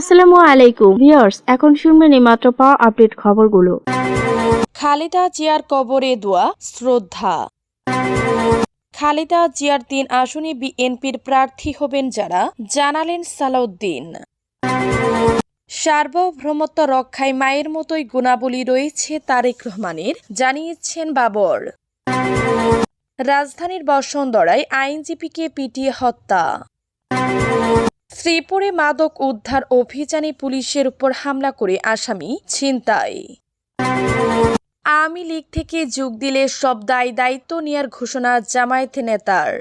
আসসালামু আলাইকুম। ভিউয়ার্স, এখন শুনবেন মাত্র পাওয়া আপডেট খবরগুলো। খালেদা জিয়ার কবরে দোয়া, শ্রদ্ধা। খালেদা জিয়ার তিন আসনে বিএনপির প্রার্থী হবেন যারা, জানালেন সালাউদ্দিন। সার্বভৌমত্ব রক্ষায় মায়ের মতোই গুণাবলী রয়েছে তারেক রহমানের, জানিয়েছেন বাবর। রাজধানীর বসুন্ধরায় আইনজীবীকে পিটিয়ে হত্যা। শ্রীপুরে মাদক উদ্ধার অভিযানে পুলিশের উপর হামলা করে আসামি ছিনতাই। আওয়ামী লীগ থেকে যোগ দিলে সব দায় দায়িত্ব নেয়ার ঘোষণা জামায়াত নেতার।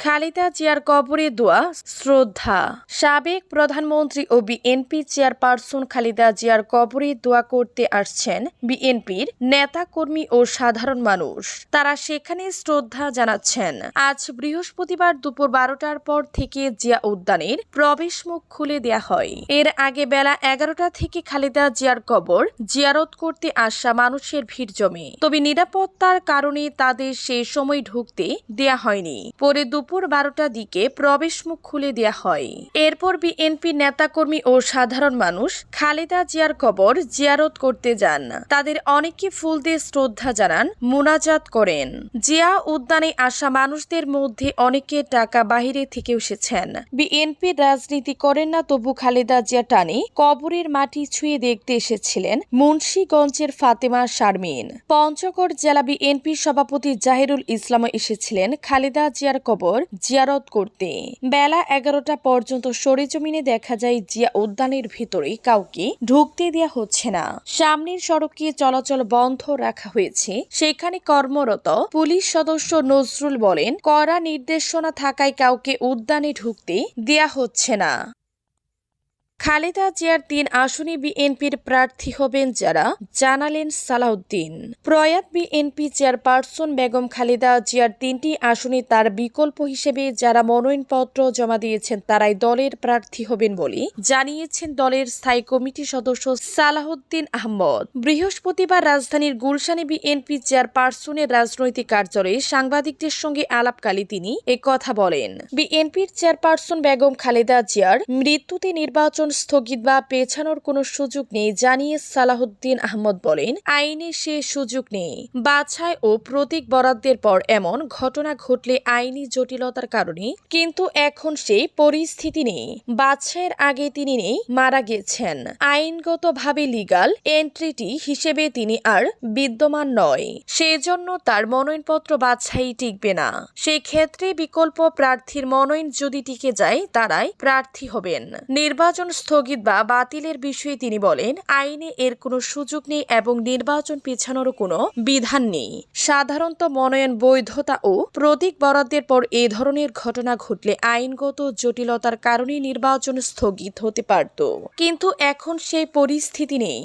খালেদা জিয়ার কবরে দোয়া, শ্রদ্ধা। সাবেক প্রধানমন্ত্রী ও বিএনপি চেয়ারপারসন খালেদা জিয়ার কবরে দোয়া করতে আসছেন বিএনপির নেতা কর্মী ও সাধারণ মানুষ। তারা সেখানে শ্রদ্ধা জানাচ্ছেন। আজ বৃহস্পতিবার দুপুর বারোটার পর থেকে জিয়া উদ্যানের প্রবেশ মুখ খুলে দেয়া হয়। এর আগে বেলা এগারোটা থেকে খালেদা জিয়ার কবর জিয়ারত করতে আসা মানুষের ভিড় জমে। তবে নিরাপত্তার কারণে তাদের সে সময় ঢুকতে দেয়া হয়নি। পরে দুপুর বারোটার দিকে প্রবেশ মুখ খুলে দেয়া হয়। এরপর বিএনপি নেতাকর্মী ও সাধারণ মানুষ খালেদা জিয়ার কবর জিয়ারত করতে যান। তাদের অনেকে ফুল দিয়ে শ্রদ্ধা জানান, মুনাজাত করেন। জিয়া উদ্যানে আসা মানুষদের মধ্যে অনেকে টাকা বাহিরে থেকে এসেছেন। বিএনপি রাজনীতি করেন না তবু খালেদা জিয়া টানে কবরের মাটি ছুঁয়ে দেখতে এসেছিলেন মুন্সীগঞ্জের ফাতেমা শারমিন। পঞ্চগড় জেলা বিএনপি সভাপতি জাহিরুল ইসলাম এসেছিলেন খালেদা জিয়ার কবর জিয়ারত করতে। বেলা এগারোটা পর্যন্ত সরেজমিনে দেখা যায় জিয়া উদ্যানের ভেতরে কাউকে ঢুকতে দেওয়া হচ্ছে না। সামনের সড়কে চলাচল বন্ধ রাখা হয়েছে। সেখানে কর্মরত পুলিশ সদস্য নজরুল বলেন, কড়া নির্দেশনা থাকায় কাউকে উদ্যানে ঢুকতে দেয়া হচ্ছে না। খালেদা জিয়ার তিন আসনে বিএনপির প্রার্থী হবেন যারা জানালেন সালাউদ্দিন। প্রয়াত বিএনপি চেয়ারপারসন বেগম খালেদা জিয়ার তিনটি আসনে তার বিকল্প হিসেবে যারা মনোনয়নপত্র জমা দিয়েছেন, তারাই দলের প্রার্থী হবেন বলে জানিয়েছেন দলের স্থায়ী কমিটি সদস্য সালাহুদ্দিন আহমদ। বৃহস্পতিবার রাজধানীর গুলশানে বিএনপি চেয়ারপারসনের রাজনৈতিক কার্যালয়ে সাংবাদিকদের সঙ্গে আলাপকালে তিনি কথা বলেন। বিএনপির চেয়ারপারসন বেগম খালেদা জিয়ার মৃত্যুতে নির্বাচন স্থগিত বা পেছানোর কোনো সুযোগ নেই জানিয়ে সালাহুদ্দিন আহমদ বলেন, আইনে সে সুযোগ নেই। বাছাই ও প্রতীক বরাদ্দের পর এমন ঘটনা ঘটলে আইনি জটিলতার কারণে কিন্তু এখন সেই পরিস্থিতি নেই। বাছাইয়ের আগে তিনি নেই, মারা গেছেন। আইনগতভাবে লিগাল এন্ট্রিটি হিসেবে তিনি আর বিদ্যমান নয়। সেজন্য তার মনোনয়নপত্র বাছাই টিকবে না। সেক্ষেত্রে বিকল্প প্রার্থীর মনোনয়ন যদি টিকে যায়, তারাই প্রার্থী হবেন। নির্বাচন স্থগিত বা বাতিলের বিষয়ে তিনি বলেন, আইনে এর কোনো সুযোগ নেই এবং নির্বাচন পিছানোর কোনো বিধান নেই। সাধারণত মনোনয়ন বৈধতা ও প্রতীক বরাদ্দের পর এ ধরনের ঘটনা ঘটলে আইনগত জটিলতার কারণে নির্বাচন স্থগিত হতে পারত। কিন্তু এখন সেই পরিস্থিতি নেই।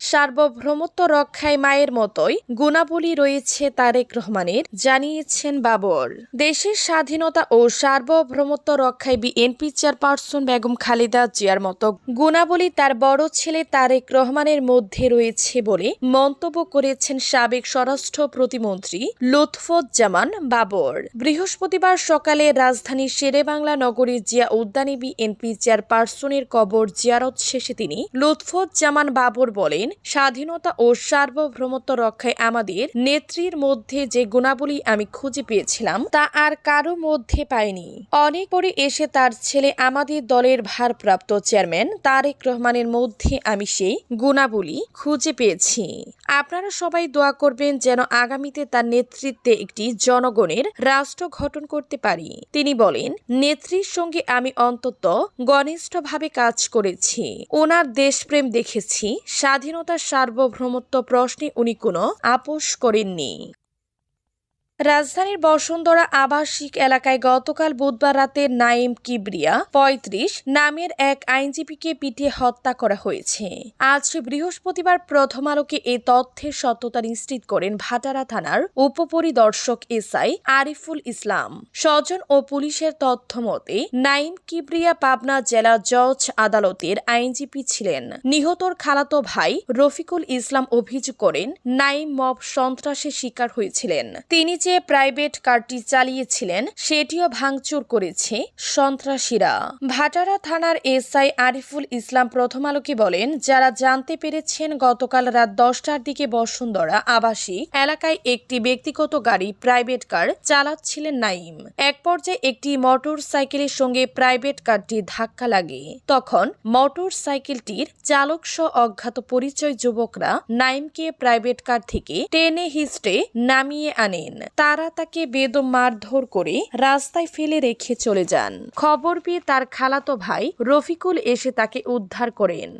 সার্বভৌমত্ব রক্ষায় মায়ের মতোই গুণাবলী রয়েছে তারেক রহমানের, জানিয়েছেন বাবর। দেশের স্বাধীনতা ও সার্বভৌমত্ব রক্ষায় বিএনপি চেয়ারপারসন বেগম খালেদা জিয়ার মতো গুণাবলী তার বড় ছেলে তারেক রহমানের মধ্যে রয়েছে বলে মন্তব্য করেছেন সাবেক স্বরাষ্ট্র প্রতিমন্ত্রী লুৎফুজ্জামান বাবর। বৃহস্পতিবার সকালে রাজধানীর শেরেবাংলা নগরীর জিয়া উদ্যানে বিএনপি চেয়ারপারসনের কবর জিয়ারত শেষে তিনি লুৎফুজ্জামান বাবর বলেন স্বাধীনতা ও সার্বভৌমত্ব রক্ষায় আমাদের নেত্রীর মধ্যে যে গুণাবলী আমি খুঁজে পেয়েছিলাম, তা আর কারও মধ্যে পাইনি। অনেক পরে এসে তার ছেলে আমাদের দলের ভারপ্রাপ্ত চেয়ারম্যান তারেক রহমানের মধ্যে আমি সেই গুণাবলী খুঁজে পেয়েছি। আপনারা সবাই দোয়া করবেন যেন আগামীতে তার নেতৃত্বে একটি জনগণের রাষ্ট্র গঠন করতে পারি। তিনি বলেন, নেত্রীর সঙ্গে আমি অন্তত ঘনিষ্ঠভাবে কাজ করেছি। ওনার দেশপ্রেম দেখেছি স্বাধীনতার সার্বভৌমত্ব প্রশ্নে উনি কোনো আপোষ করেননি। রাজধানীর বসুন্ধরা আবাসিক এলাকায় গতকাল বুধবার রাতে নাইম কিবরিয়া পঁয়ত্রিশ নামের এক আইনজীবীকে পিটিয়ে হত্যা করা হয়েছে। আজ বৃহস্পতিবার প্রথম আলোকে এ তথ্যের সত্যতা নিশ্চিত করেন ভাটারা থানার উপপরিদর্শক এসআই আরিফুল ইসলাম। স্বজন ও পুলিশের তথ্য মতে, নাইম কিবরিয়া পাবনা জেলা জজ আদালতের আইনজীবী ছিলেন। নিহতর খালাতো ভাই রফিকুল ইসলাম অভিযোগ করেন, নাইম মব সন্ত্রাসের শিকার হয়েছিলেন। তিনি যে যে প্রাইভেট কারটি চালিয়েছিলেন, সেটিও ভাঙচুর করেছে সন্ত্রাসীরা। ভাটারা থানার এসআই আরিফুল ইসলাম প্রথম আলোকে বলেন, যারা জানতে পেরেছেন গতকাল রাত দশটার দিকে বসুন্ধরা আবাসিক এলাকায় একটি ব্যক্তিগত গাড়ি প্রাইভেট কার চালাচ্ছিলেন নাইম। এক পর্যায়ে একটি মোটর সাইকেলের সঙ্গে প্রাইভেট কারটি ধাক্কা লাগে। তখন মোটর সাইকেলটির চালক সহ অজ্ঞাত পরিচয় যুবকরা নাইমকে প্রাইভেট কার থেকে টেনে হিস্টে নামিয়ে আনেন। তারা তাকে বেদম মারধর করে রাস্তায় ফেলে রেখে চলে যান। খবর পেয়ে তার খালাতো ভাই রফিকুল এসে তাকে উদ্ধার করেন।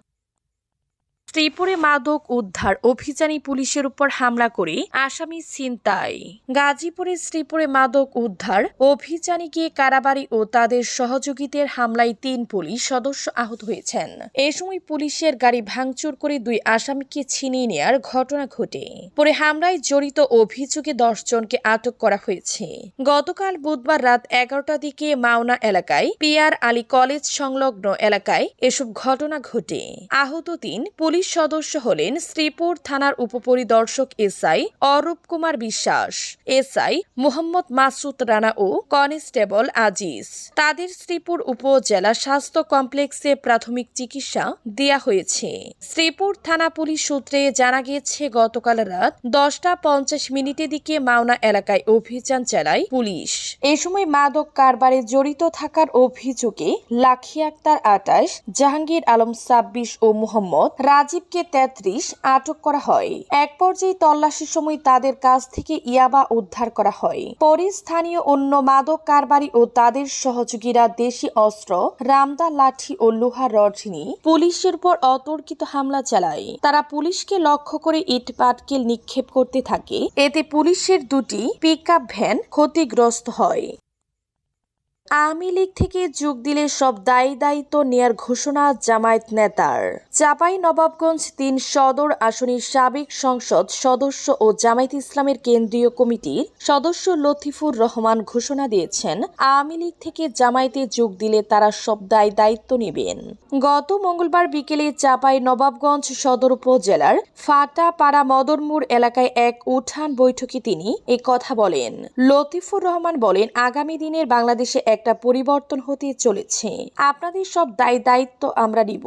শ্রীপুরে মাদক উদ্ধার অভিযানী পুলিশের উপর হামলা করে আসামি ছিনতাই। গাজীপুরে শ্রীপুরে মাদক উদ্ধার অভিযানে গিয়ে কারাবাড়ি ও তাদের সহযোগীদের হামলায় তিন পুলিশ সদস্য আহত হয়েছেন। এ সময় পুলিশের গাড়ি ভাঙচুর করে দুই আসামিকে ছিনিয়ে নেয়ার ঘটনা ঘটে। পরে হামলায় জড়িত অভিযোগে দশ জনকে আটক করা হয়েছে। গতকাল বুধবার রাত এগারোটা দিকে মাওনা এলাকায় পিয়ার আলী কলেজ সংলগ্ন এলাকায় এসব ঘটনা ঘটে। আহত তিন পুলিশ সদস্য হলেন শ্রীপুর থানার উপপরিদর্শক এসআই অরূপ কুমার বিশ্বাস, এসআই মোহাম্মদ মাসুদ রানা ও কনস্টেবল আজিজ। তাদের শ্রীপুর উপজেলা স্বাস্থ্য কমপ্লেক্সে প্রাথমিক চিকিৎসা দেয়া হয়েছে। শ্রীপুর থানা পুলিশ সূত্রে জানা গিয়েছে, গতকাল রাত দশটা পঞ্চাশ মিনিটের দিকে মাওনা এলাকায় অভিযান চালায় পুলিশ। এ সময় মাদক কারবারে জড়িত থাকার অভিযোগে লাখি আক্তার আটাশ, জাহাঙ্গীর আলম ছাব্বিশ ও মোহাম্মদ রাজীবকে তেত্রিশ আটক করা হয়। এক পর্যায়ে তল্লাশির সময় তাদের কাছ থেকে ইয়াবা উদ্ধার করা হয়। পরে স্থানীয় অন্য মাদক কারবারি ও তাদের সহযোগীরা দেশি অস্ত্র, রামদা লাঠি ও লোহার রড নিয়ে পুলিশের উপর অতর্কিত হামলা চালায়। তারা পুলিশকে লক্ষ্য করে ইট পাটকেল নিক্ষেপ করতে থাকে। এতে পুলিশের দুটি পিকআপ ভ্যান ক্ষতিগ্রস্ত হয়। আওয়ামী লীগ থেকে যোগ দিলে সব দায়ী দায়িত্ব নেয়ার ঘোষণা জামায়াত নেতার। চাপাই নবাবগঞ্জ তিন সদর আসনের সাবেক সংসদ সদস্য ও জামায়াত ইসলামের কেন্দ্রীয় কমিটির সদস্য লতিফুর রহমান ঘোষণা দিয়েছেন, আওয়ামী লীগ থেকে জামায়াতে যোগ দিলে তারা সব দায় দায়িত্ব নেবেন। গত মঙ্গলবার বিকেলে চাপাই নবাবগঞ্জ সদর উপজেলার ফাটাপাড়া মদনমুড় এলাকায় এক উঠান বৈঠকে তিনি কথা বলেন। লতিফুর রহমান বলেন, আগামী দিনের বাংলাদেশে একটা পরিবর্তন হতে চলেছে। আপনাদের সব দায় দায়িত্ব আমরা নিব।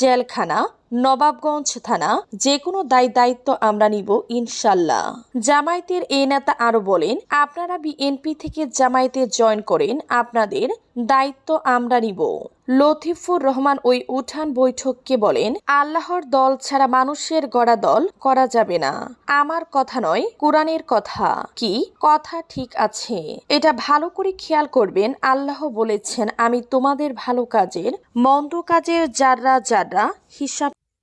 জেলখানা নবাবগঞ্জ থানা যে কোনো দায় দায়িত্ব আমরা নিব ইনশাল্লাহ। জামায়াতের এই নেতা আরও বলেন, আপনারা বিএনপি থেকে জামায়াতে জয়েন করেন, আপনাদের দায়িত্ব আমরা নিব। লতিফুর রহমান ওই উঠান বৈঠককে বলেন, আল্লাহর দল ছাড়া মানুষের গড়া দল করা যাবে না। আমার কথা নয়, কোরআনের কথা। কি? কথা ঠিক আছে। এটা ভালো করে খেয়াল করবেন, আল্লাহ বলেছেন, আমি তোমাদের ভালো কাজের, মন্দ কাজের যাররা যাররা হিসাব